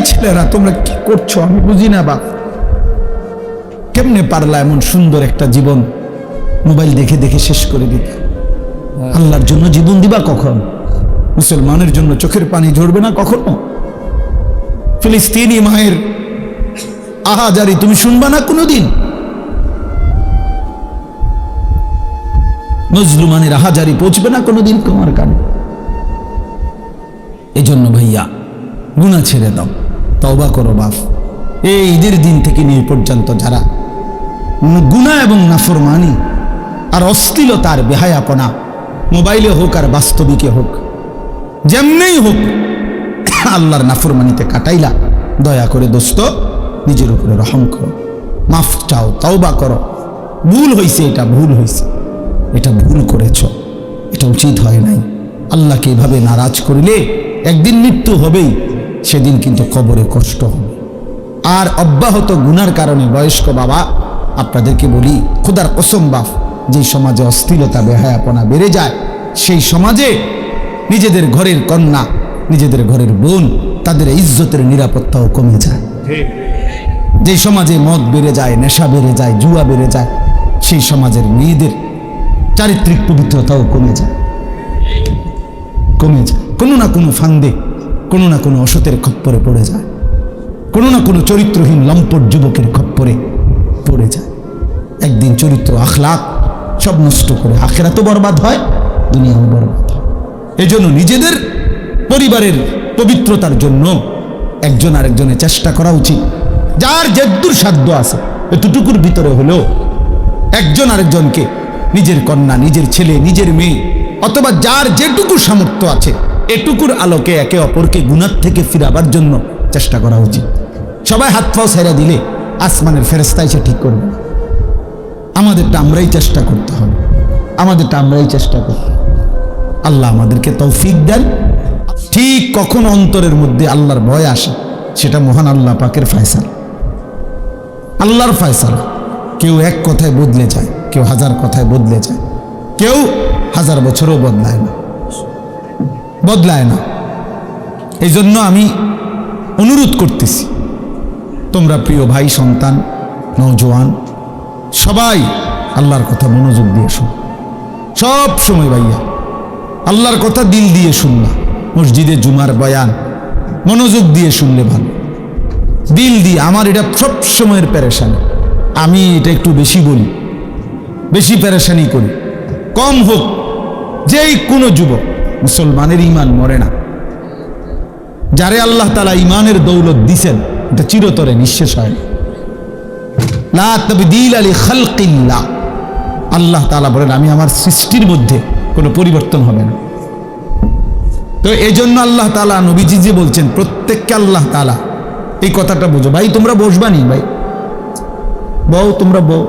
ছেলেরা, তোমরা কি করছ? আমি বুঝি না বাপ। কেমনে পারলা এমন সুন্দর একটা জীবন? মোবাইল দেখে দেখে শেষ করে দিতে আল্লাহর জন্য জীবন দিবা কখন? মুসলমানের জন্য চোখের পানি ঝরবে না কখনো? ফিলিস্তিনি মায়ের আহাজারি তুমি শুনবা না কোনোদিন? মজলুমানের আহাজারি পৌঁছবে না কোনোদিন তোমার কানে? এজন্য ভাইয়া গুণা ছেড়ে দাও। তওবা করো বাপ। এই ঈদের দিন থেকে নিয়ে পর্যন্ত যারা গুণা এবং নাফরমানি আর অশ্লীলতার বেহায়াপনা, মোবাইলে হোক আর বাস্তবিকে হোক, যেমনেই হোক, আল্লাহর নাফরমানিতে কাটাইলা, দয়া করে দোস্ত, নিজের উপরে রহম করো। মাফ চাও, তওবা করো। ভুল হয়েছে এটা ভুল হয়েছে এটা ভুল করেছ, এটা উচিত হয় নাই। আল্লাহকে এভাবে নারাজ করিলে একদিন মৃত্যু হবেই। সেদিন কিন্তু কবরে কষ্ট হবে। আর অব্যাহত গুনার কারণে বয়স্ক বাবা, আপনাদেরকে বলি, খুদার বাপ যে সমাজে অস্থিরতা, বেহায়াপনা বেড়ে যায়, সেই সমাজে নিজেদের ঘরের কন্যা, নিজেদের ঘরের বোন, তাদের ইজ্জতের নিরাপত্তাও কমে যায়। যে সমাজে মদ বেড়ে যায়, নেশা বেড়ে যায়, জুয়া বেড়ে যায়, সেই সমাজের মেয়েদের চারিত্রিক পবিত্রতাও কমে যায়। কমে যায়। কোনো না কোনো ফান্দে কোনো না কোনো অসতের খপ্পরে পড়ে যায়। কোনো না কোনো চরিত্রহীন লম্পট যুবকের খপ্পরে পড়ে যায়। একদিন চরিত্র আখলাক সব নষ্ট করে আখেরা তো বরবাদ হয়, দুনিয়াও বরবাদ হয়। এজন্য নিজেদের পরিবারের পবিত্রতার জন্য একজন আরেকজনের চেষ্টা করা উচিত। যার যেদূর সাধ্য আছে, এতটুকুর ভিতরে হলেও একজন আরেকজনকে নিজের কন্যা, নিজের ছেলে, নিজের মেয়ে অথবা যার যেটুকু সামর্থ্য আছে এটুকুর আলোকে একে অপরকে গুণার থেকে ফিরাবার জন্য চেষ্টা করা উচিত। সবাই হাত পাও ছেড়ে দিলে আসমানের ফেরস্তা এসে ঠিক করবে। আমাদেরটা আমরাই চেষ্টা করতে হবে। আমাদেরটা আমরাই চেষ্টা করতে হবে। আল্লাহ আমাদেরকে তৌফিক দেন। ঠিক কখন অন্তরের মধ্যে আল্লাহর ভয় আসে, সেটা মহান আল্লাহ পাকের ফায়সাল। আল্লাহর ফায়সাল। কেউ এক কথায় বদলে যায়, কেউ হাজার কথায় বদলে যায়, কেউ হাজার বছরও বদলায় না। বদলায় না। এই জন্য আমি অনুরোধ করতেছি, তোমরা প্রিয় ভাই, সন্তান নৌজওয়ান সবাই আল্লাহর কথা মনোযোগ দিয়ে শোন। সব সময় ভাইয়া, আল্লাহর কথা দিল দিয়ে শুনলা মসজিদে জুমার বয়ান, মনোযোগ দিয়ে শুনলে ভালো। দিল দিয়ে, আমার এটা সব সময়ের প্যারেশানি আমি এটা একটু বেশি বলি, বেশি প্যারেশানি করি। কম হোক, যেই কোনো যুবক মুসলমানের ইমান মরে না। যারে আল্লাহ তালা ইমানের দৌলত দিছেন, এটা চিরতরে নিঃশেষ হয় আল্লাহ তালা বলেন, আমি আমার সৃষ্টির মধ্যে কোনো পরিবর্তন হবে না। তো এই জন্য আল্লাহ তালা নবীজি যে বলছেন, প্রত্যেককে আল্লাহ তালা এই কথাটা বুঝো। ভাই, তোমরা বসবানি ভাই। বউ, তোমরা বউ।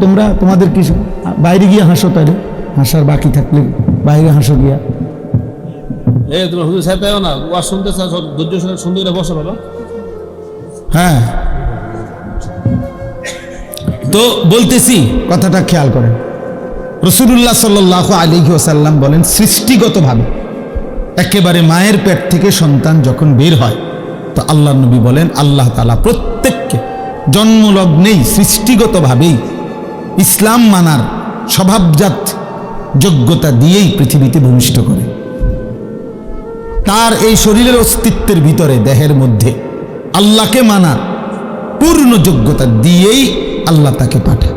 তোমরা তোমাদের কিছু বাইরে গিয়ে হাসো তাহলে। হাসার বাকি থাকলে বাইরে হাসো গিয়া। এই তোমার হুজুর সাহেব তাইও না? ওয়াজ শুনতে চাও ধৈর্য শুনে সুন্দর বসো বাবা। হ্যাঁ। তো বলতেছি কথাটা খেয়াল করেন। রসুল্লাহ সাল্লাহ আলী ওসাল্লাম বলেন সৃষ্টিগতভাবে একেবারে মায়ের পেট থেকে সন্তান যখন বের হয় তো আল্লাহ নবী বলেন আল্লাহ তালা প্রত্যেককে জন্মলগ্নেই সৃষ্টিগতভাবেই ইসলাম মানার স্বভাবজাত যোগ্যতা দিয়েই পৃথিবীতে ভূমিষ্ঠ করে। তার এই শরীরের অস্তিত্বের ভিতরে, দেহের মধ্যে আল্লাহকে মানার পূর্ণ যোগ্যতা দিয়েই আল্লাহ তাকে পাঠায়।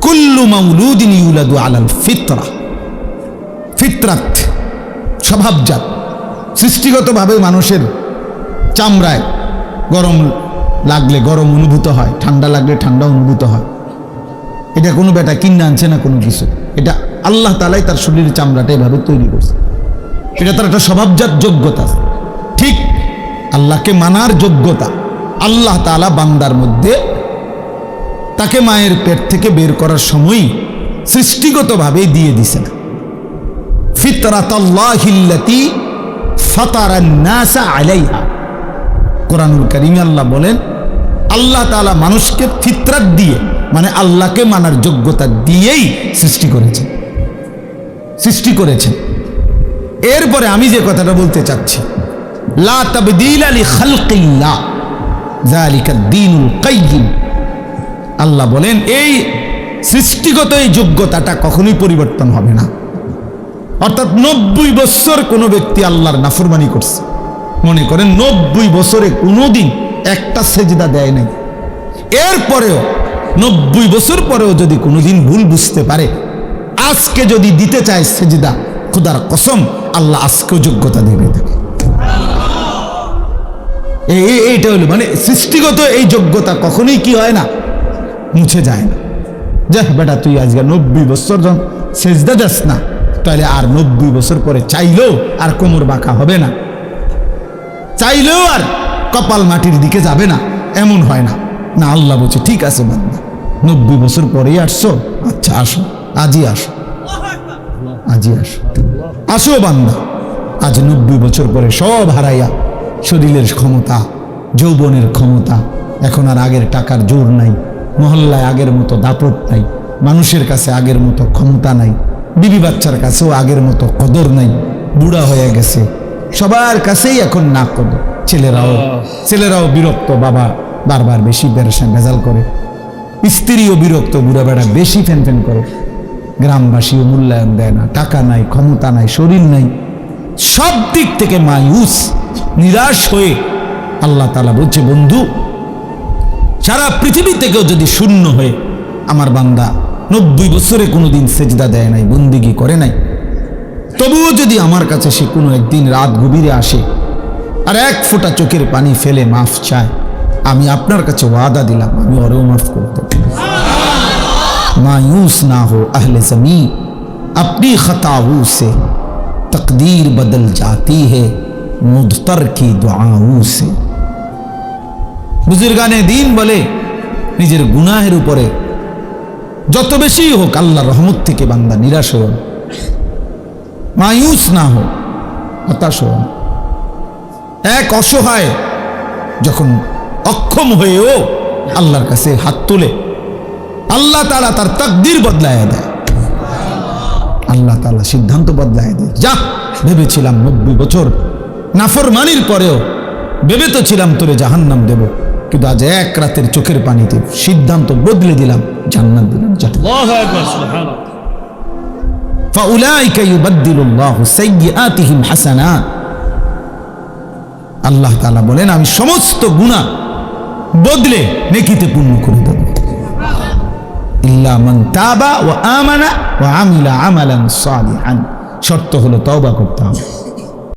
কুল্লু মাউলুদিন ইউলাদু আলাল ফিতরা। ফিতরাত স্বভাবজাত, সৃষ্টিগতভাবে মানুষের চামড়ায় গরম লাগলে গরম অনুভূত হয়, ঠান্ডা লাগলে ঠান্ডা অনুভূত হয়। এটা কোনো বেটা কিনে আনছে না কোনো কিছু। এটা আল্লাহ তালাই তার শরীরের চামড়াটা এভাবে তৈরি করছে। এটা তার একটা স্বভাবজাত যোগ্যতা। ঠিক আল্লাহকে মানার যোগ্যতা আল্লাহ তালা বান্দার মধ্যে তাকে মায়ের পেট থেকে বের করার সময়ই সৃষ্টিগতভাবে দিয়ে ফাতারান্নাসা আলাইহা। কোরআনুল করিম আল্লাহ বলেন, আল্লাহ তাআলা মানুষকে ফিতরাত দিয়ে মানে আল্লাহকে মানার যোগ্যতা দিয়েই সৃষ্টি করেছে। সৃষ্টি করেছেন এরপরে আমি যে কথাটা বলতে চাচ্ছি, লা তাবদিল আলি খালকিল্লাহ জালিকা দ্বীনুল কাইয়িম আল্লাহ বলেন, এই সৃষ্টিগত এই যোগ্যতাটা কখনোই পরিবর্তন হবে না। অর্থাৎ নব্বই বছর কোনো ব্যক্তি আল্লাহর নাফরমানি করছে। মনে করেন নব্বই বছরে কোনোদিন একটা সেজদা দেয় নাই। এরপরেও নব্বই বছর পরেও যদি কোনোদিন ভুল বুঝতে পারে, আজকে যদি দিতে চায় সেজিদা, খুদার কসম, আল্লাহ আজকেও যোগ্যতা দেবে তাকে। এই, এই- এইটা হলো মানে সৃষ্টিগত এই যোগ্যতা কখনোই কি হয় না? মুছে যায় না। যা বেটা, তুই আজকে নব্বই বছর যখন সেজদা যাস না, তাহলে আর নব্বই বছর পরে চাইলেও আর কোমর বাঁকা হবে না। চাইলেও আর কপাল মাটির দিকে যাবে না, এমন হয় না। না, আল্লাহ বলছে, ঠিক আছে বান্দা। নব্বই বছর পরেই আসছো? আচ্ছা আসো। আজই আসো। আজই আসো। আসো বান্দা। আজ নব্বই বছর পরে সব হারাইয়া, শরীরের ক্ষমতা, যৌবনের ক্ষমতা, এখন আর আগের টাকার জোর নাই, মহল্লায় আগের মতো দাপট নাই, মানুষের কাছে আগের মতো ক্ষমতা নাই, বিবি বাচ্চার কাছেও আগের মতো কদর নাই, বুড়া হয়ে গেছে, সবার কাছেই এখন না কদর। ছেলেরাও ছেলেরাও বিরক্ত, বাবা বারবার বেশি বেরেশান ভেজাল করে। স্ত্রীও বিরক্ত বুড়া বেড়া বেশি ফ্যান ফ্যান করে। গ্রামবাসীও মূল্যায়ন দেয় না, টাকা নাই, ক্ষমতা নাই, শরীর নাই। সব দিক থেকে মায়ুস, নিরাশ হয়ে আল্লাহ তালা বলছে, বন্ধু, সারা পৃথিবী থেকেও যদি শূন্য হয়ে আমার বান্দা নব্বই বছরে কোনোদিন সেজদা দেয় নাই, বন্দিগি করে নাই, তবুও যদি আমার কাছে সে কোনো একদিন রাত গভীরে আসে আর এক ফোঁটা চোখের পানি ফেলে মাফ চায় আমি আপনার কাছে ওয়াদা দিলাম আমি ওরেও মাফ করে দেব मायूस ना हो अहले जमी अपनी खताओं से तकदीर बदल जाती है मुदतर की दुआओं से বুজুর্গানে দিন বলে নিজের গুনাহের উপরে যত বেশি হোক আল্লাহ রহমত থেকে বান্দা নিরাশ হও না। মায়ুস না হো হতাশ হও না। এক অসহায় যখন অক্ষম হয়েও আল্লাহর কাছে হাত তুলে আল্লাহ তালা তার তাকদির বদলায় দেয়। আল্লাহ তালা সিদ্ধান্ত বদলায় দেয়। যা ভেবেছিলাম নব্বই বছর নাফরমানির পরেও ভেবে তো ছিলাম তোরে জাহান্নাম দেব। কিন্তু আজ এক রাতের চোখের পানিতে সিদ্ধান্ত বদলে দিলাম জান্নাত দিলাম আল্লাহ বলেন আমি সমস্ত গুণা বদলে নেকিতে পূর্ণ করে দেব। ইল্লামান তাবা ও আমানা ও আমিলা আমালান সালিহান। শর্ত হলো তওবা করতে হবে।